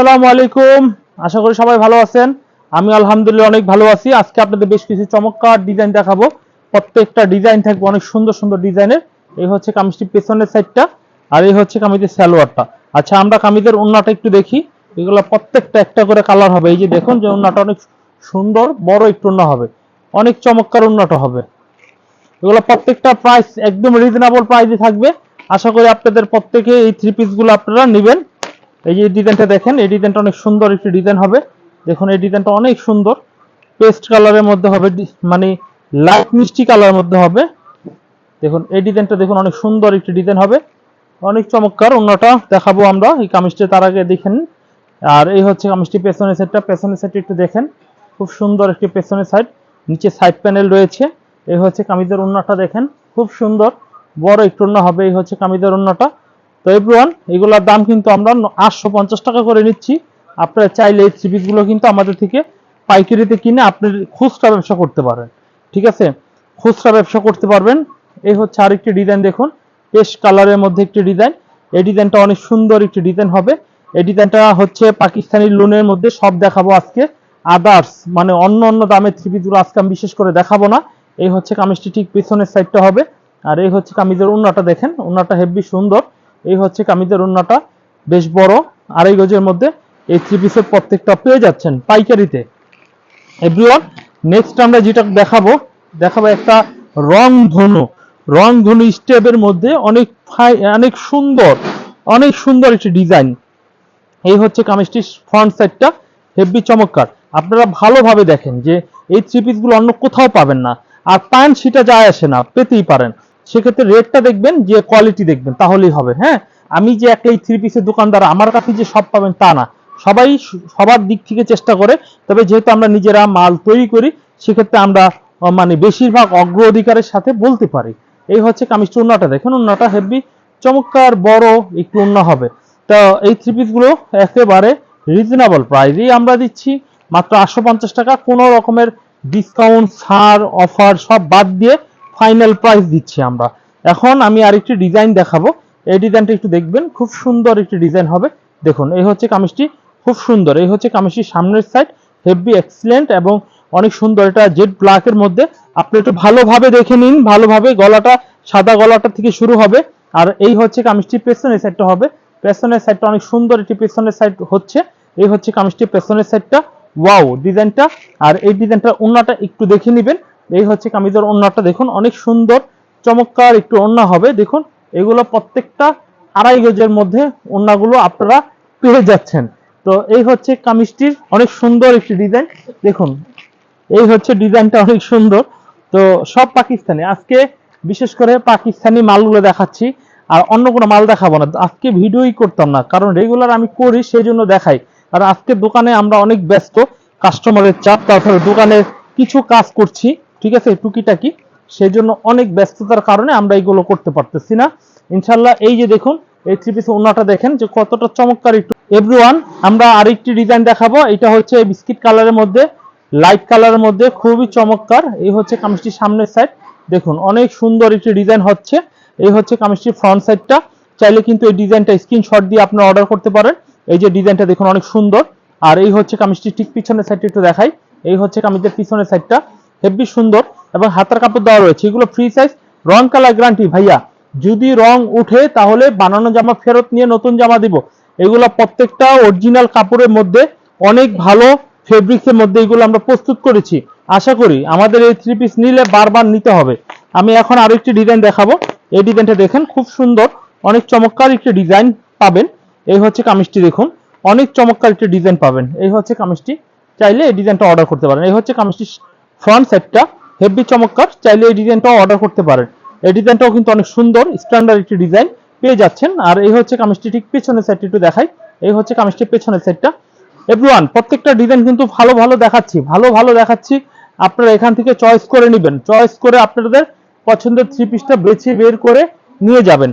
আসসালামু আলাইকুম। আশা করি সবাই ভালো আছেন। আমি আলহামদুলিল্লাহ অনেক ভালো আছি। আজকে আপনাদের বেশ কিছু চমৎকার ডিজাইন দেখাবো। প্রত্যেকটা ডিজাইন থাকবে অনেক সুন্দর সুন্দর ডিজাইনের এই হচ্ছে কামিজটির পেছনের সাইডটা আর এই হচ্ছে কামিজের সালোয়ারটা আচ্ছা আমরা কামিজের ওন্নাটা একটু দেখি। এগুলো প্রত্যেকটা একটা করে কালার হবে। এই যে দেখুন যে ওন্নাটা অনেক সুন্দর, বড় একটু ওন্না হবে। অনেক চমৎকার ওন্নাটা হবে। এগুলো প্রত্যেকটা প্রাইস একদম রিজনেবল প্রাইসে থাকবে। আশা করি আপনাদের প্রত্যেকে এই থ্রি পিসগুলো আপনারা নেবেন। এই যে ডিজাইনটা দেখেন, এই ডিজাইনটা অনেক সুন্দর একটি ডিজাইন হবে। দেখুন, এই ডিজাইনটা অনেক সুন্দর। পেস্ট কালারের মধ্যে হবে মানে লাইট মিষ্টি কালারের মধ্যে হবে। দেখুন, এই ডিজাইনটা দেখুন, অনেক সুন্দর একটি ডিজাইন হবে। অনেক চমৎকার, অন্যটা দেখাবো আমরা। এই কামিজটা তার আগে দেখেন আর এই হচ্ছে কামিজটি পেছনের সাইডটা পেছনের সাইডটা একটু দেখেন। খুব সুন্দর একটি পেছনের সাইড নিচে সাইড প্যানেল রয়েছে। এই হচ্ছে কামিজের ওন্নাটা দেখেন, খুব সুন্দর। বড় একটু ওন্না হবে, এই হচ্ছে কামিজের ওন্নাটা তো এভরিওয়ান এগুলোর দাম কিন্তু আমরা আটশো পঞ্চাশ টাকা করে নিচ্ছি। আপনারা চাইলে এই থ্রি গুলো কিন্তু আমাদের থেকে পাইকারিতে কিনে আপনি খুচরা ব্যবসা করতে পারেন। ঠিক আছে? খুচরা ব্যবসা করতে পারবেন। এই হচ্ছে আরেকটি ডিজাইন দেখুন। পেস্ট কালারের মধ্যে একটি ডিজাইন এই ডিজাইনটা অনেক সুন্দর একটি ডিজাইন হবে। এই ডিজাইনটা হচ্ছে পাকিস্তানি লোনের মধ্যে সব দেখাবো আজকে। আদার্স মানে অন্য অন্য দামের থ্রি পিসগুলো আজকে আমি বিশেষ করে দেখাবো না। এই হচ্ছে কামিজটি ঠিক পিছনের সাইডটা হবে। আর এই হচ্ছে কামিজের উন্নাটা দেখেন। উন্নাটা হেভি সুন্দর। এই হচ্ছে কামিজের উন্নাটা বেশ বড়। আড়াই গজের মধ্যে এই থ্রি পিসের প্রত্যেকটা পেয়ে যাচ্ছেন পাইকারিতে। এভরিওয়ান নেক্সট আমরা যেটা দেখাবো দেখাবো একটা রং ধনু। রং ধনু স্টেপের মধ্যে অনেক অনেক সুন্দর অনেক সুন্দর একটি ডিজাইন এই হচ্ছে কামিজটির ফ্রন্ট সাইডটা হেভি চমৎকার। আপনারা ভালোভাবে দেখেন যে এই থ্রি পিসগুলো অন্য কোথাও পাবেন না। আর প্যান্ট সেটা যায় আসে না, পেতেই পারেন। সেক্ষেত্রে রেটটা দেখবেন যে কোয়ালিটি দেখবেন, তাহলেই হবে হ্যাঁ? আমি যে একটা এই থ্রি পিসের দোকানদার, আমার কাছে যে সব পাবেন তা না। সবাই সবার দিক থেকে চেষ্টা করে, তবে যেহেতু আমরা নিজেরা মাল তৈরি করি, সেক্ষেত্রে আমরা মানে বেশিরভাগ অগ্র অধিকারের সাথে বলতে পারি। এই হচ্ছে কামিজটা উন্নাটা। দেখেন উন্নাটা হেভি, চমৎকার, বড়, একটু উন্না হবে। তো এই থ্রি পিসগুলো একেবারে রিজনেবল প্রাইসেই আমরা দিচ্ছি, মাত্র আটশো পঞ্চাশ টাকা। কোনো রকমের ডিসকাউন্ট ছাড় অফার সব বাদ দিয়ে ফাইনাল প্রাইস দিচ্ছি আমরা। এখন আমি আরেকটি ডিজাইন দেখাবো। এই ডিজাইনটা একটু দেখবেন, খুব সুন্দর একটি ডিজাইন হবে। দেখুন, এই হচ্ছে কামিজটি, খুব সুন্দর। এই হচ্ছে কামিজটির সামনের সাইড হেভি এক্সিলেন্ট এবং অনেক সুন্দর। এটা জেড ব্ল্যাকের মধ্যে। আপনি একটু ভালোভাবে দেখে নিন, ভালোভাবে গলাটা, সাদা গলাটা থেকে শুরু হবে। আর এই হচ্ছে কামিজটির পেছনের সাইডটা হবে। পেছনের সাইডটা অনেক সুন্দর একটি পেছনের সাইড হচ্ছে। এই হচ্ছে কামিজটির পেছনের সাইডটা ওয়াও ডিজাইনটা আর এই ডিজাইনটা ওন্নাটা একটু দেখে নেবেন। এই হচ্ছে কামিজের ওন্নাটা দেখুন, অনেক সুন্দর, চমৎকার একটু ওন্না হবে, দেখুন, এগুলো প্রত্যেকটা আড়াই গজের মধ্যে ওন্নাগুলো আপনারা পেয়ে যাচ্ছেন। তো এই হচ্ছে কামিজটির অনেক সুন্দর একটি ডিজাইন, দেখুন, এই হচ্ছে ডিজাইনটা অনেক সুন্দর। তো সব পাকিস্তানি, আজকে বিশেষ করে পাকিস্তানি মালগুলো দেখাচ্ছি, আর অন্য কোনো মাল দেখাবো না, আজকে ভিডিওই করতাম না, কারণ রেগুলার আমি করি সেই জন্য দেখাই আর আজকে দোকানে আমরা অনেক ব্যস্ত কাস্টমারের চাপ, তারপরে দোকানের কিছু কাজ করছি ঠিক আছে টুকিটাকি সেই জন্য অনেক ব্যস্ততার কারণে আমরা এইগুলো করতে পারতেছি না। ইনশাল্লাহ এই যে দেখুন, এই থ্রি পিস ওনাটা দেখেন যে কতটা চমৎকার একটু। এভরিওয়ান আমরা আরেকটি ডিজাইন দেখাবো। এটা হচ্ছে বিস্কিট কালারের মধ্যে লাইট কালারের মধ্যে, খুবই চমৎকার। এই হচ্ছে কামিজটির সামনের সাইড দেখুন, অনেক সুন্দর একটি ডিজাইন হচ্ছে। এই হচ্ছে কামিজটির ফ্রন্ট সাইডটা চাইলে কিন্তু এই ডিজাইনটা স্ক্রিনশট দিয়ে আপনারা অর্ডার করতে পারেন। এই যে ডিজাইনটা দেখুন, অনেক সুন্দর। আর এই হচ্ছে কামিজটির ঠিক পিছনের সাইডটা একটু দেখাই। এই হচ্ছে কামিজের পিছনের সাইডটা হেভি সুন্দর এবং হাতার কাপড় দেওয়া রয়েছে। এগুলো ফ্রি সাইজ রং কালার গ্যারান্টি ভাইয়া, যদি রং উঠে, তাহলে বানানো জামা ফেরত নিয়ে নতুন জামা দিব। এগুলো প্রত্যেকটা অরিজিনাল কাপড়ের মধ্যে, অনেক ভালো ফেব্রিক্সের মধ্যে এগুলো আমরা প্রস্তুত করেছি। আশা করি আমাদের এই থ্রি পিস নিলে বারবার নিতে হবে। আমি এখন আরও একটি ডিজাইন দেখাবো। এই ডিজাইনটা দেখেন, খুব সুন্দর। অনেক চমৎকার একটি ডিজাইন পাবেন। এই হচ্ছে কামিজটি দেখুন। অনেক চমৎকার একটি ডিজাইন পাবেন। এই হচ্ছে কামিজটি। চাইলে এই ডিজাইনটা অর্ডার করতে পারেন। এই হচ্ছে কামিজটি ফ্রন্ট সেটটা হেভি চমৎকার। চাইলে এই ডিজাইনটাও অর্ডার করতে পারেন। এই ডিজাইনটাও কিন্তু অনেক সুন্দর স্ট্যান্ডার্ড একটি ডিজাইন পেয়ে যাচ্ছেন। আর এই হচ্ছে কামিজটি ঠিক পেছনের সাইডটি একটু দেখাই। এই হচ্ছে কামিজটির পেছনের সাইডটা এভরিওয়ান প্রত্যেকটা ডিজাইন কিন্তু ভালো ভালো দেখাচ্ছি, ভালো ভালো দেখাচ্ছি। আপনারা এখান থেকে চয়েস করে নেবেন। চয়েস করে আপনাদের পছন্দের থ্রি পিসটা বেছে বের করে নিয়ে যাবেন।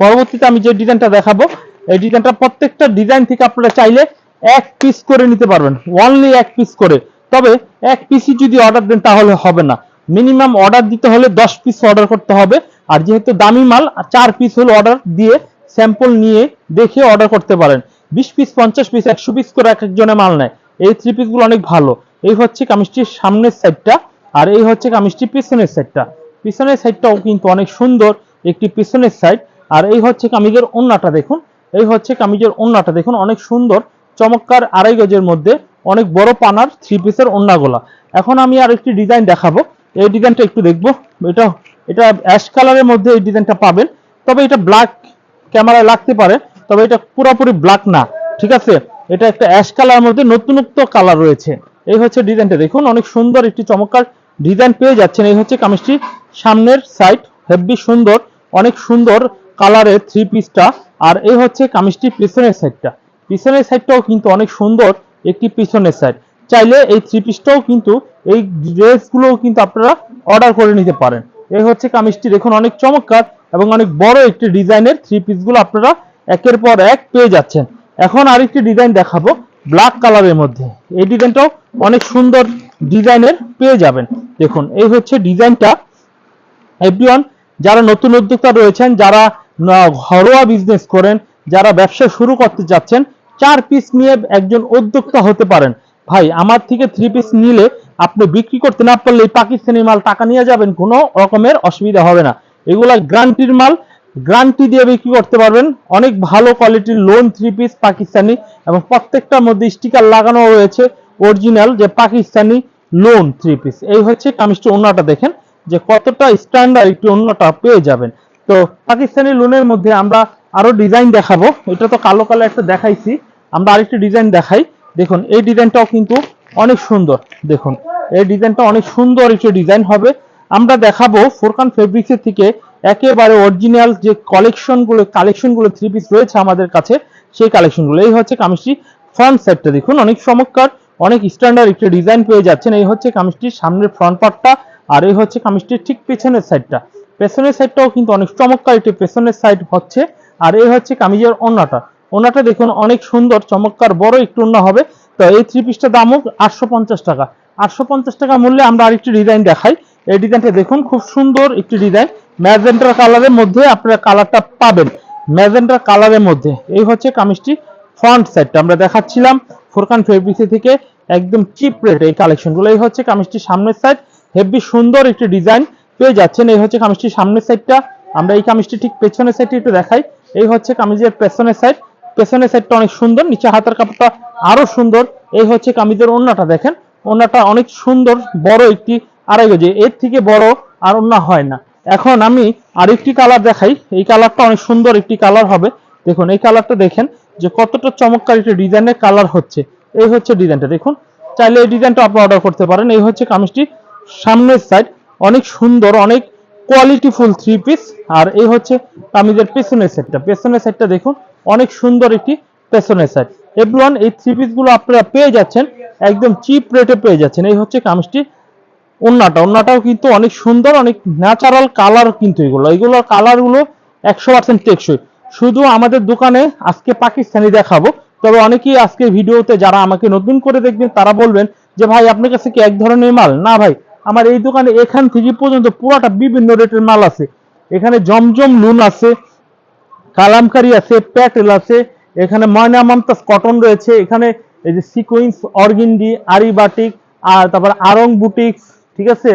পরবর্তীতে আমি যে ডিজাইনটা দেখাবো, এই ডিজাইনটা প্রত্যেকটা ডিজাইন থেকে আপনারা চাইলে এক পিস করে নিতে পারবেন। অনলি এক পিস করে। তবে এক পিসই যদি অর্ডার দেন তাহলে হবে না। মিনিমাম অর্ডার দিতে হলে দশ পিস অর্ডার করতে হবে। আর যেহেতু দামি মাল চার পিস হলো অর্ডার দিয়ে স্যাম্পল নিয়ে দেখে অর্ডার করতে পারেন। বিশ পিস পঞ্চাশ পিস একশো পিস করে এক একজনে মাল নেয়। এই থ্রি পিসগুলো অনেক ভালো। এই হচ্ছে কামিজটির সামনের সাইডটা আর এই হচ্ছে কামিজটির পিছনের সাইডটা পিছনের সাইডটাও কিন্তু অনেক সুন্দর একটি পিছনের সাইড আর এই হচ্ছে কামিজের ওন্নাটা দেখুন। এই হচ্ছে কামিজের ওন্নাটা দেখুন, অনেক সুন্দর, চমৎকার আড়াই গজের মধ্যে। অনেক বড় পানার থ্রি পিসের ওন্নাগুলা। এখন আমি আর একটি ডিজাইন দেখাবো। এই ডিজাইনটা একটু দেখব। এটা এটা অ্যাশ কালারের মধ্যে এই ডিজাইনটা পাবেন। তবে এটা ব্ল্যাক ক্যামেরায় লাগতে পারে। তবে এটা পুরোপুরি ব্ল্যাক না। ঠিক আছে? এটা একটা অ্যাশ কালার মধ্যে নতুনত্ব কালার রয়েছে। এই হচ্ছে ডিজাইনটা দেখুন, অনেক সুন্দর একটি চমৎকার ডিজাইন পেয়ে যাচ্ছেন। এই হচ্ছে কামিজটি সামনের সাইড হেভি সুন্দর, অনেক সুন্দর কালারের থ্রি পিসটা আর এই হচ্ছে কামিজটির পিছনের সাইডটা পিছনের সাইডটাও কিন্তু অনেক সুন্দর। একটি পিছনের সাইড চাইলে এই থ্রি পিসটাও কিন্তু এই ড্রেসগুলোও কিন্তু আপনারা অর্ডার করে নিতে পারেন। এই হচ্ছে কামিজটি। দেখুন, অনেক চমৎকার এবং অনেক বড় একটি ডিজাইনের থ্রি পিসগুলো আপনারা একের পর এক পেয়ে যাচ্ছেন। এখন আরেকটি ডিজাইন দেখাবো ব্ল্যাক কালারের মধ্যে। এই ডিজাইনটাও অনেক সুন্দর ডিজাইনের পেয়ে যাবেন। দেখুন, এই হচ্ছে ডিজাইনটা এভরিওয়ান যারা নতুন উদ্যোক্তা রয়েছেন, যারা ঘরোয়া বিজনেস করেন, যারা ব্যবসা শুরু করতে যাচ্ছেন চার পিস নিয়ে একজন উদ্যোক্তা হতে পারেন। ভাই, আমার থেকে থ্রি পিস নিলে আপনি বিক্রি করতে না পারলে পাকিস্তানি মাল টাকা নিয়ে যাবেন, কোনো রকমের অসুবিধা হবে না। এগুলা গ্রান্টির মাল গ্রান্টি দিয়ে বিক্রি করতে পারবেন। অনেক ভালো কোয়ালিটির লোন থ্রি পিস পাকিস্তানি এবং প্রত্যেকটার মধ্যে স্টিকার লাগানো রয়েছে অরিজিনাল যে পাকিস্তানি লোন থ্রি পিস এই হচ্ছে কামিজটি অন্যটা দেখেন যে কতটা স্ট্যান্ডার্ড একটি অন্যটা পেয়ে যাবেন। তো পাকিস্তানি লোনের মধ্যে আমরা আরও ডিজাইন দেখাবো। এটা তো কালো কালো একটা দেখাইছি। আমরা আরেকটি ডিজাইন দেখাই। দেখুন, এই ডিজাইনটাও কিন্তু অনেক সুন্দর। দেখুন, এই ডিজাইনটা অনেক সুন্দর একটি ডিজাইন হবে। আমরা দেখাবো ফোরকান ফেব্রিক্সের থেকে একেবারে অরিজিনাল যে কালেকশনগুলো কালেকশনগুলো থ্রি পিস রয়েছে আমাদের কাছে, সেই কালেকশনগুলো এই হচ্ছে কামিজটি ফ্রন্ট সাইডটা দেখুন, অনেক চমৎকার, অনেক স্ট্যান্ডার্ড একটি ডিজাইন পেয়ে যাচ্ছেন। এই হচ্ছে কামিজটির সামনের ফ্রন্ট পার্টটা আর এই হচ্ছে কামিজটির ঠিক পেছনের সাইডটা পেছনের সাইডটাও কিন্তু অনেক চমৎকার একটি পেছনের সাইড হচ্ছে, আর এই হচ্ছে কামিজের ওন্নাটা ওন্নাটা দেখুন অনেক সুন্দর, চমৎকার, বড় একটু ওন্না হবে। তো এই থ্রি পিসটা দামও আটশো পঞ্চাশ টাকা। আটশো পঞ্চাশ টাকা মূল্যে আমরা আরেকটি ডিজাইন দেখাই। এই ডিজাইনটা দেখুন, খুব সুন্দর একটি ডিজাইন ম্যাজেন্টার কালারের মধ্যে আপনারা কালারটা পাবেন। ম্যাজেন্টার কালারের মধ্যে। এই হচ্ছে কামিজটি ফ্রন্ট সাইডটা আমরা দেখাচ্ছিলাম ফোরকান ফেব্রিক্সি থেকে একদম চিপ রেট এই কালেকশনগুলো এই হচ্ছে কামিজটির সামনের সাইড হেভি সুন্দর একটি ডিজাইন পেয়ে যাচ্ছেন, এই হচ্ছে কামিজটির সামনের সাইডটা আমরা এই কামিজটি ঠিক পেছনের সাইডটি একটু দেখাই। এই হচ্ছে কামিজের পেছনের সাইড পেছনের সাইডটা অনেক সুন্দর, নিচে হাতের কাপড়টা আরও সুন্দর। এই হচ্ছে কামিজের ওন্নাটা, দেখেন। ওন্নাটা অনেক সুন্দর, বড় একটি আড়াই গজে। এর থেকে বড় আর ওন্না হয় না। এখন আমি আরেকটি কালার দেখাই। এই কালারটা অনেক সুন্দর একটি কালার হবে। দেখুন, এই কালারটা দেখেন যে কতটা চমৎকার একটি ডিজাইনের কালার হচ্ছে। এই হচ্ছে ডিজাইনটা, দেখুন। চাইলে এই ডিজাইনটা আপনি অর্ডার করতে পারেন। এই হচ্ছে কামিজটি সামনের সাইড অনেক সুন্দর, অনেক কোয়ালিটিফুল থ্রি পিস আর এই হচ্ছে কামিজের পেছনের সেটটা পেছনের সেটটা দেখুন, অনেক সুন্দর একটি পেছনের সাইড এভরিওয়ান এই থ্রি পিসগুলো আপনারা পেয়ে যাচ্ছেন, একদম চিপ রেটে পেয়ে যাচ্ছেন। এই হচ্ছে কামিজটি, ওন্নাটা। ওন্নাটাও কিন্তু অনেক সুন্দর, অনেক ন্যাচারাল কালার কিন্তু এগুলো। এগুলোর কালারগুলো একশো পার্সেন্ট টেকসই। শুধু আমাদের দোকানে আজকে পাকিস্তানি দেখাবো, তবে অনেকেই আজকে ভিডিওতে যারা আমাকে নতুন করে দেখবেন, তারা বলবেন যে, ভাই, আপনার কাছে কি এক ধরনের মাল? না, ভাই আমার এই দোকানে এখান থেকে পর্যন্ত পুরোটা বিভিন্ন রেটের মাল আছে। এখানে জমজম লুন আছে, কালামকারি আছে, প্যাটেল আছে, এখানে ময়না মমতাজ কটন রয়েছে, এখানে এই যে সিকোয়েন্স অর্গিন্ডি আরি বাটিক আর তারপর আরং বুটিক্স, ঠিক আছে?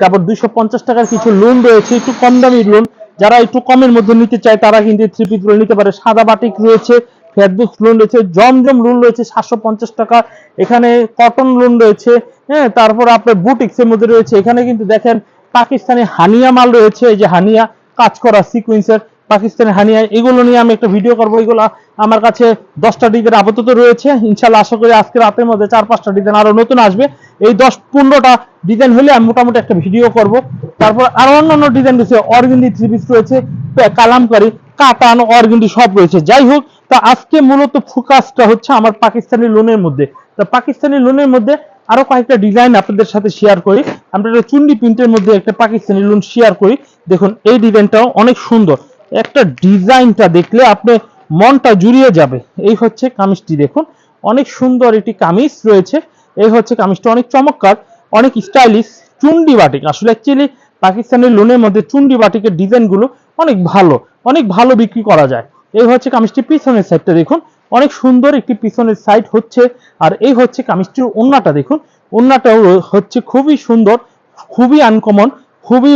তারপর দুইশো পঞ্চাশ টাকার কিছু লোন রয়েছে, একটু কম দামি লোন যারা একটু কমের মধ্যে নিতে চায়, তারা কিন্তু থ্রি পিসগুলো নিতে পারে। সাদা বাটিক রয়েছে ফেসবুক লোন রয়েছে, জমজম লোন রয়েছে সাতশো পঞ্চাশ টাকা। এখানে কটন লোন রয়েছে হ্যাঁ তারপর আপনার বুটিক্স এর মধ্যে রয়েছে। এখানে কিন্তু দেখেন পাকিস্তানি হানিয়া মাল রয়েছে, এই যে হানিয়া, কাজ করা সিকুয়েন্সের পাকিস্তানি হানিয়া, এগুলো নিয়ে আমি একটা ভিডিও করব। এগুলো আমার কাছে দশটা ডিজাইন আপাতত রয়েছে। ইনশাল্লাহ আশা করি আজকে রাতের মধ্যে চার পাঁচটা ডিজাইন আরও নতুন আসবে। এই দশ পনেরোটা ডিজাইন হলে আমি মোটামুটি একটা ভিডিও করব। তারপর আরও অন্যান্য ডিজাইন রয়েছে অরগিন্ডি থ্রি পিস রয়েছে কালামকারি, কাতান অরগিন্ডি সব রয়েছে। যাই হোক তা আজকে মূলত ফোকাসটা হচ্ছে আমার পাকিস্তানি লোনের মধ্যে। তা পাকিস্তানি লোনের মধ্যে আরও কয়েকটা ডিজাইন আপনাদের সাথে শেয়ার করি। আমরা একটা চুন্ডি প্রিন্টের মধ্যে একটা পাকিস্তানি লোন শেয়ার করি। দেখুন, এই ডিজাইনটাও অনেক সুন্দর। একটা ডিজাইনটা দেখলে আপনি মনটা জুড়িয়ে যাবে। এই হচ্ছে কামিজটি দেখুন। অনেক সুন্দর একটি কামিজ রয়েছে। এই হচ্ছে কামিজটা অনেক চমৎকার, অনেক স্টাইলিশ চুন্ডি বাটিক আসলে অ্যাকচুয়ালি পাকিস্তানের লোনের মধ্যে চুন্ডি বাটিকের ডিজাইনগুলো অনেক ভালো অনেক ভালো বিক্রি করা যায়। এই হচ্ছে কামিজটি পিছনের সাইডটা দেখুন। অনেক সুন্দর একটি পিছনের সাইড হচ্ছে, আর এই হচ্ছে কামিজটির ওন্নাটা দেখুন। ওন্নাটাও হচ্ছে খুবই সুন্দর, খুবই আনকমন খুবই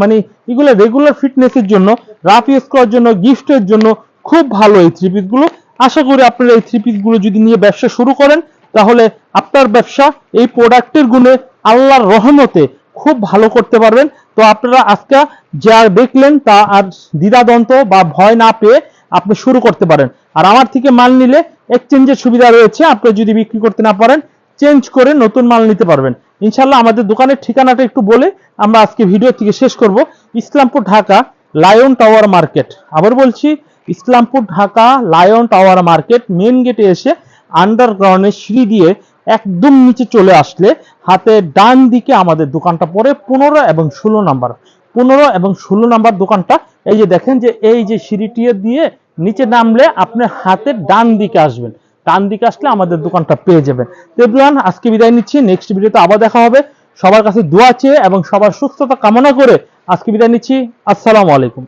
মানে এগুলো রেগুলার ফিটনেসের জন্য রাফ ইউজ করার জন্য গিফটের জন্য খুব ভালো এই থ্রি পিসগুলো আশা করি আপনারা এই থ্রি পিসগুলো যদি নিয়ে ব্যবসা শুরু করেন, তাহলে আপনার ব্যবসা এই প্রোডাক্টের গুণে আল্লাহর রহমতে খুব ভালো করতে পারবেন। তো আপনারা আজকে যা দেখলেন তা আর দ্বিধাদন্ত বা ভয় না পেয়ে আপনি শুরু করতে পারেন। আর আমার থেকে মাল নিলে এক্সচেঞ্জের সুবিধা রয়েছে। আপনি যদি বিক্রি করতে না পারেন চেঞ্জ করে নতুন মাল নিতে পারবেন। ইনশাল্লাহ আমাদের দোকানের ঠিকানাটা একটু বলে আমরা আজকে ভিডিও থেকে শেষ করব। Islampur Dhaka lion tower market আবার বলছি, Islampur Dhaka lion tower market main গেটে এসে আন্ডারগ্রাউন্ডের সিঁড়ি দিয়ে একদম নিচে চলে আসলে হাতে ডান দিকে আমাদের দোকানটা পড়ে পনেরো এবং ষোলো নাম্বার। পনেরো এবং ষোলো নাম্বার দোকানটা, এই যে দেখেন যে এই যে সিঁড়িটি দিয়ে নিচে নামলে আপনি হাতের ডান দিকে আসবেন। ডান দিকে আসলে আমাদের দোকানটা পেয়ে যাবেন। এভরিওয়ান, আজকে বিদায় নিচ্ছি। নেক্সট ভিডিওতে আবার দেখা হবে। সবার কাছে দোয়া চেয়ে এবং সবার সুস্থতা কামনা করে আজকে বিদায় নিচ্ছি। আসসালামু আলাইকুম।